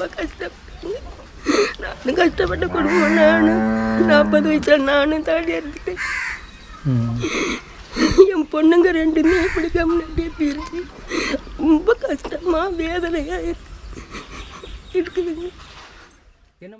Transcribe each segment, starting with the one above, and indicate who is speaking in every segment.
Speaker 1: ரொம்ப கஷ்டப்பட்டாங்க நானும் கஷ்டப்பட்ட குடும்பம் நானும். நாற்பது வயசில் நானும் தாடி எடுத்துட்டேன் என் பொண்ணுங்க ரெண்டுமே இப்படி கம்முனே இருக்கு ரொம்ப கஷ்டமா வேதனையா இருக்கு. என்ன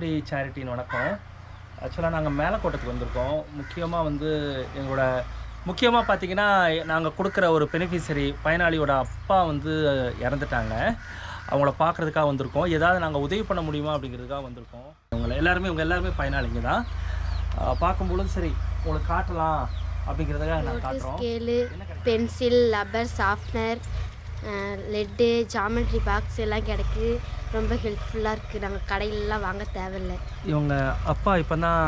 Speaker 2: எஸ்பிபடி சேரிட்டின்னு வணக்கம். ஆக்சுவலாக நாங்கள் மேலக்கோட்டத்துக்கு வந்திருக்கோம். முக்கியமாக வந்து எங்களோட முக்கியமாக பார்த்தீங்கன்னா நாங்கள் கொடுக்குற ஒரு பெனிஃபிஷரி பயனாளியோட அப்பா வந்து இறந்துட்டாங்க. அவங்கள பார்க்குறதுக்காக வந்திருக்கோம். ஏதாவது நாங்கள் உதவி பண்ண முடியுமா அப்படிங்கிறதுக்காக வந்திருக்கோம். இவங்களை எல்லாருமே இவங்க எல்லாருமே பயனாளிங்க தான். பார்க்கும்பொழுது சரி உங்களுக்கு காட்டலாம் அப்படிங்கிறதுக்காக நாங்கள் காட்டுறோம்.
Speaker 3: Pencil rubber sharpener lead geometry box எல்லாம் கிடைக்கு ரொம்ப ஹெல்ப்ஃபுல்லாக இருக்குது நாங்கள் கடையிலலாம் வாங்க தேவையில்லை.
Speaker 2: இவங்க அப்பா இப்போ தான்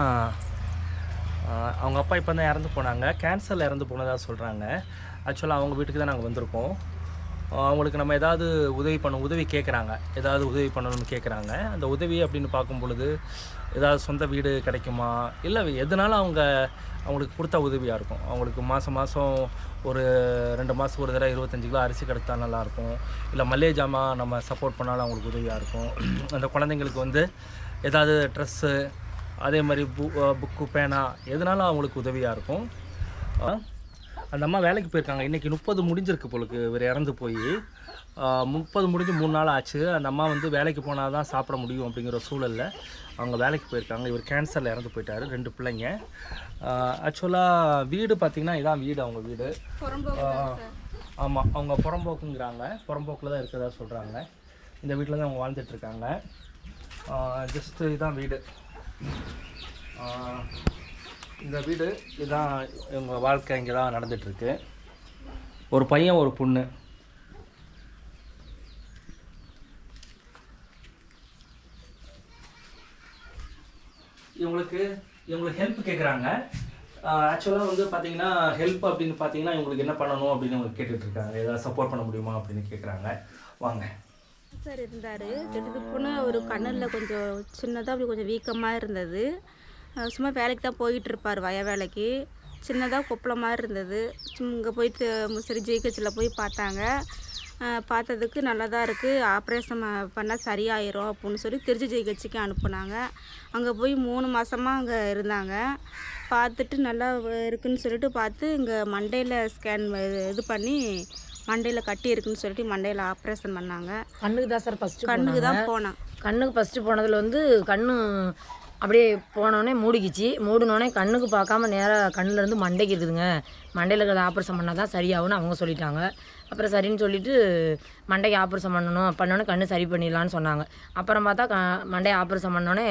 Speaker 2: அவங்க அப்பா இப்போ தான் இறந்து போனாங்க. கேன்சரில் இறந்து போனதாக சொல்கிறாங்க ஆக்சுவலாக அவங்க வீட்டுக்கு தான் நாங்கள் வந்திருக்கோம். அவங்களுக்கு நம்ம ஏதாவது உதவி பண்ண உதவி கேட்குறாங்க ஏதாவது உதவி பண்ணணும்னு கேட்குறாங்க அந்த உதவி அப்படின்னு பார்க்கும் பொழுது ஏதாவது சொந்த வீடு கிடைக்குமா? இல்லை எதனால அவங்க அவங்களுக்கு கொடுத்தா உதவியாக இருக்கும். அவங்களுக்கு மாதம் மாதம் ஒரு ரெண்டு மாதத்துக்கு ஒரு தடவை இருபத்தஞ்சு கிலோ அரிசி கிடைத்தா நல்லாயிருக்கும். இல்லை மல்லிகை ஜாமான் நம்ம சப்போர்ட் பண்ணாலும் அவங்களுக்கு உதவியாக இருக்கும். அந்த குழந்தைங்களுக்கு வந்து ஏதாவது ட்ரெஸ்ஸு அதே மாதிரி பு புக்கு பேனா எதனாலும் அவங்களுக்கு உதவியாக இருக்கும். அந்த அம்மா வேலைக்கு போயிருக்காங்க. இன்றைக்கி முப்பது முடிஞ்சிருக்கு போலுக்கு. இவர் இறந்து போய். முப்பது முடிஞ்சு மூணு நாள் ஆச்சு. அந்த அம்மா வந்து வேலைக்கு போனால் தான் சாப்பிட முடியும் அப்படிங்கிற சூழலில் அவங்க வேலைக்கு போயிருக்காங்க. இவர் கேன்சரில் இறந்து போயிட்டாரு ரெண்டு பிள்ளைங்க. ஆக்சுவலாக வீடு பார்த்திங்கன்னா இதான் வீடு அவங்க வீடு. ஆமாம் அவங்க புறம்போக்குங்கிறாங்க. புறம்போக்கில் தான் இருக்கிறதா சொல்கிறாங்க இந்த வீட்டில் தான் அவங்க வாழ்ந்துட்டு இருக்காங்க. ஜஸ்ட்டு இதுதான் வீடு. இந்த வீடு இதுதான் இவங்க வாழ்க்கை இங்கே தான் நடந்துகிட்ருக்கு ஒரு பையன் ஒரு பொண்ணு. இவங்களுக்கு இவங்களுக்கு ஹெல்ப் கேட்குறாங்க ஆக்சுவலாக வந்து பார்த்தீங்கன்னா ஹெல்ப் அப்படின்னு பார்த்தீங்கன்னா இவங்களுக்கு என்ன பண்ணணும் அப்படின்னு அவங்க கேட்டுட்டு இருக்காங்க ஏதாவது சப்போர்ட் பண்ண முடியுமா அப்படின்னு கேட்குறாங்க வாங்க.
Speaker 4: சார் இருந்தார். திடீர்னு ஒரு கண்ணில் கொஞ்சம் சின்னதாக அப்படி கொஞ்சம் வீக்கமாக இருந்தது. சும்மா வேலைக்கு தான் போயிட்டு இருப்பார் வய வேலைக்கு. சின்னதாக கொப்பளமாக இருந்தது. இங்கே போயிட்டு சரி ஜிஹெச்சில் போய் பார்த்தாங்க. பார்த்ததுக்கு நல்லா தான் இருக்குது ஆப்ரேஷன் பண்ணால் சரியாயிரும் அப்படின்னு சொல்லி திருச்சி ஜிஹெச்சுக்கு அனுப்புனாங்க. அங்கே போய் மூணு மாதமாக அங்கே இருந்தாங்க. பார்த்துட்டு நல்லா இருக்குன்னு சொல்லிட்டு பார்த்து இங்கே மண்டையில் ஸ்கேன் இது பண்ணி மண்டையில் கட்டி இருக்குன்னு சொல்லிட்டு மண்டையில் ஆப்ரேஷன் பண்ணாங்க.
Speaker 5: கண்ணுக்கு தான் சார் ஃபஸ்ட்டு
Speaker 4: கண்ணுக்கு தான் போனேன்
Speaker 5: கண்ணுக்கு ஃபஸ்ட்டு போனதில் வந்து கண்ணு அப்படியே போனோடனே மூடிக்கிச்சு. மூடினோடனே கண்ணுக்கு பார்க்காம நேராக கண்ணுலேருந்து மண்டைக்கு இருக்குதுங்க. மண்டையில் இருக்கிறத ஆப்ரேஷன் பண்ணால் தான் சரியாகும்னு அவங்க சொல்லிட்டாங்க. அப்புறம் சரின்னு சொல்லிட்டு மண்டைக்கு ஆப்ரேஷன் பண்ணணும். பண்ணோன்னே கண்ணு சரி பண்ணிடலான்னு சொன்னாங்க. அப்புறம் பார்த்தா க மண்டையை ஆப்ரேஷன் பண்ணோன்னே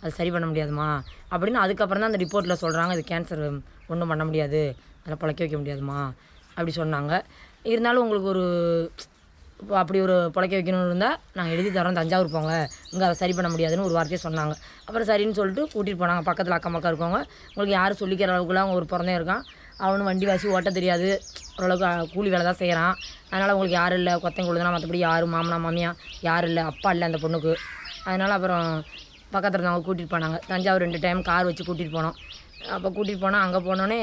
Speaker 5: அது சரி பண்ண முடியாதுமா அப்படின்னு அதுக்கப்புறம் தான் அந்த ரிப்போர்ட்டில் சொல்கிறாங்க இது கேன்சர் ஒன்றும் பண்ண முடியாது. அதில் பிழைக்க வைக்க முடியாதுமா அப்படி சொன்னாங்க. இருந்தாலும் உங்களுக்கு ஒரு இப்போ அப்படி ஒரு பிழைக்க வைக்கணும்னு இருந்தால் நாங்கள் எழுதி தரோம் தஞ்சாவூர் போங்க. இங்கே அதை சரி பண்ண முடியாதுன்னு ஒரு வார்த்தையை சொன்னாங்க. அப்புறம் சரின்னு சொல்லிட்டு கூட்டிகிட்டு போனாங்க. பக்கத்தில் அக்கம் பக்கம் இருக்கவங்க. உங்களுக்கு யாரும் சொல்லிக்கிற அளவுக்குலாம் அவங்க ஒரு பிறந்தே இருக்கான். அவனும் வண்டி வாசி ஓட்ட தெரியாது. ஓரளவுக்கு கூலி வேலை தான் செய்கிறான் அதனால் உங்களுக்கு யாரும் இல்லை. கொத்தங்க கொடுதுனா மற்றபடி யாரும் மாமனா மாமியா யாரும் இல்லை. அப்பா இல்லை அந்த பொண்ணுக்கு. அதனால் அப்புறம் பக்கத்தில் இருந்தவங்க கூட்டிகிட்டு போனாங்க. தஞ்சாவூர் ரெண்டு டைம் கார் வச்சு கூட்டிகிட்டு போனோம். அப்போ கூட்டிகிட்டு போனால் அங்கே போனோடனே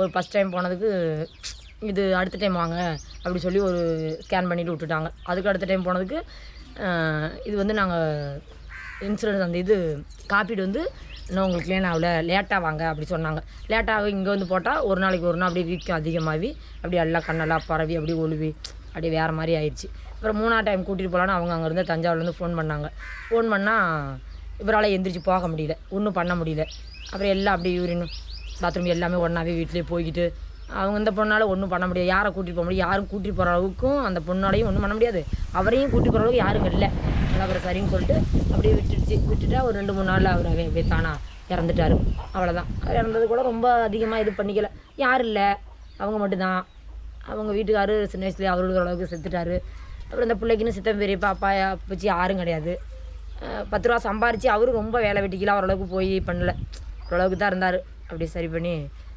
Speaker 5: ஒரு ஃபஸ்ட் டைம் போனதுக்கு இது அடுத்த டைம் வாங்க அப்படி சொல்லி ஒரு ஸ்கேன் பண்ணிட்டு விட்டுட்டாங்க. அதுக்கு அடுத்த டைம் போனதுக்கு இது வந்து நாங்கள் இன்சூரன்ஸ் அந்த இது காப்பீடு வந்து இன்னும் உங்களுக்கு க்ளீன் ஆகல லேட்டாக வாங்க அப்படி சொன்னாங்க. லேட்டாக இங்கே வந்து போட்டால் ஒரு நாளைக்கு ஒரு நாள் அப்படியே வீக்கம் அதிகமாகி அப்படியே எல்லாம் கண்ணெல்லாம் பரவி அப்படியே ஒழுவி அப்படியே வேறு மாதிரி ஆயிடுச்சு. அப்புறம் மூணாவது டைம் கூட்டிகிட்டு போகலான்னு அவங்க அங்கேருந்து தஞ்சாவூர்லேருந்து ஃபோன் பண்ணாங்க. ஃபோன் பண்ணால் இவரால் எந்திரிச்சு போக முடியல ஒன்றும் பண்ண முடியல. அப்புறம் எல்லாம் அப்படியே யூரின் பாத்ரூம் எல்லாமே ஒன்றாவே வீட்டிலேயே போய்கிட்டு அவங்க இந்த பொண்ணால் ஒன்றும் பண்ண முடியாது. யாரை கூட்டிகிட்டு போக முடியும்? யாரும் கூட்டிகிட்டு போகிற அளவுக்கும் அந்த பொண்ணாலையும் ஒன்றும் பண்ண முடியாது. அவரையும் கூட்டிகிட்டு போகிற அளவுக்கு யாரும் இல்லை அதனால் அப்புறம் சரின்னு சொல்லிட்டு அப்படியே விட்டுடுச்சு. விட்டுட்டா ஒரு ரெண்டு மூணு நாளில் அவர் அப்படியே தானா இறந்துட்டாரு. அவ்வளோதான் இறந்தது கூட ரொம்ப அதிகமாக இது பண்ணிக்கல. யாரும் இல்லை. அவங்க மட்டும்தான். அவங்க வீட்டுக்காரு சின்ன வயசுலேயே அவருக்கு அளவுக்கு செத்துட்டாரு. அப்புறம் இந்த பிள்ளைக்குன்னு சித்தம் பெரிய பாப்பா அப்பச்சி யாரும் கிடையாது. பத்து ரூபா சம்பாரித்து அவரும் ரொம்ப வேலை வெட்டிக்கலாம் ஓரளவுக்கு போய் பண்ணல. ஓரளவுக்கு தான் இருந்தார். அப்படியே சரி பண்ணி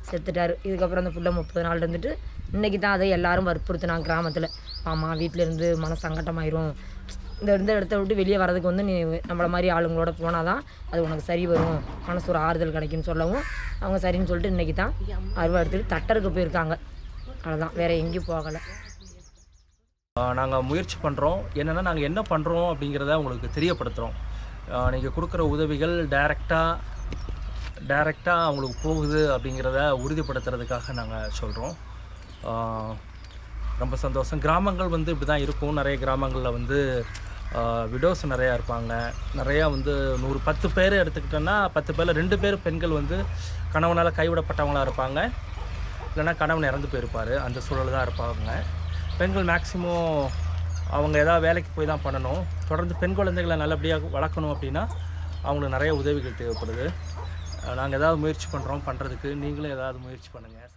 Speaker 5: செத்துட்டார். இதுக்கப்புறம் அந்த புள்ள முப்பது நாள் இருந்துட்டு இன்றைக்கி தான் அதை எல்லோரும் வற்புறுத்தினாங்க கிராமத்தில். ஆமாம் வீட்டிலேருந்து மன சங்கட்டமாயிரும். இந்த இருந்த இடத்த விட்டு வெளியே வரதுக்கு வந்து நீ நம்மளை மாதிரி ஆளுங்களோட போனால் தான் அது உனக்கு சரி வரும். மனசு ஒரு ஆறுதல் கிடைக்கும்னு சொல்லவும் அவங்க சரின்னு சொல்லிட்டு இன்றைக்கி தான் அருவா எடுத்துட்டு தட்டருக்கு போயிருக்காங்க. அவ்வளோதான் வேறு எங்கேயும் போகலை.
Speaker 2: நாங்கள் முயற்சி பண்ணுறோம் என்னென்னா நாங்கள் என்ன பண்ணுறோம் அப்படிங்கிறத உங்களுக்கு தெரியப்படுத்துகிறோம் நீங்கள் கொடுக்குற உதவிகள் டைரெக்டாக டைரெக்டாக அவங்களுக்கு போகுது அப்படிங்கிறத உறுதிப்படுத்துறதுக்காக நாங்கள் சொல்கிறோம் ரொம்ப சந்தோஷம். கிராமங்கள் வந்து இப்படி தான் இருக்கும். நிறைய கிராமங்களில் வந்து விடோஸ் நிறையா இருப்பாங்க. நிறையா வந்து நூறு பத்து பேர் எடுத்துக்கிட்டோன்னா பத்து பேரில் ரெண்டு பேர் பெண்கள் வந்து கணவனால் கைவிடப்பட்டவங்களாக இருப்பாங்க. இல்லைன்னா கணவன் இறந்து போயிருப்பார். அந்த சூழல் தான் இருப்பாங்க. பெண்கள் மேக்சிமம் அவங்க ஏதாவது வேலைக்கு போய் தான் பண்ணணும். தொடர்ந்து பெண் குழந்தைகளை நல்லபடியாக வளர்க்கணும் அப்படின்னா அவங்களுக்கு நிறைய உதவிகள் தேவைப்படுது. நாங்கள் ஏதாவது முயற்சி பண்ணுறோம் பண்ணுறதுக்கு நீங்களும் ஏதாவது முயற்சி பண்ணுங்கள்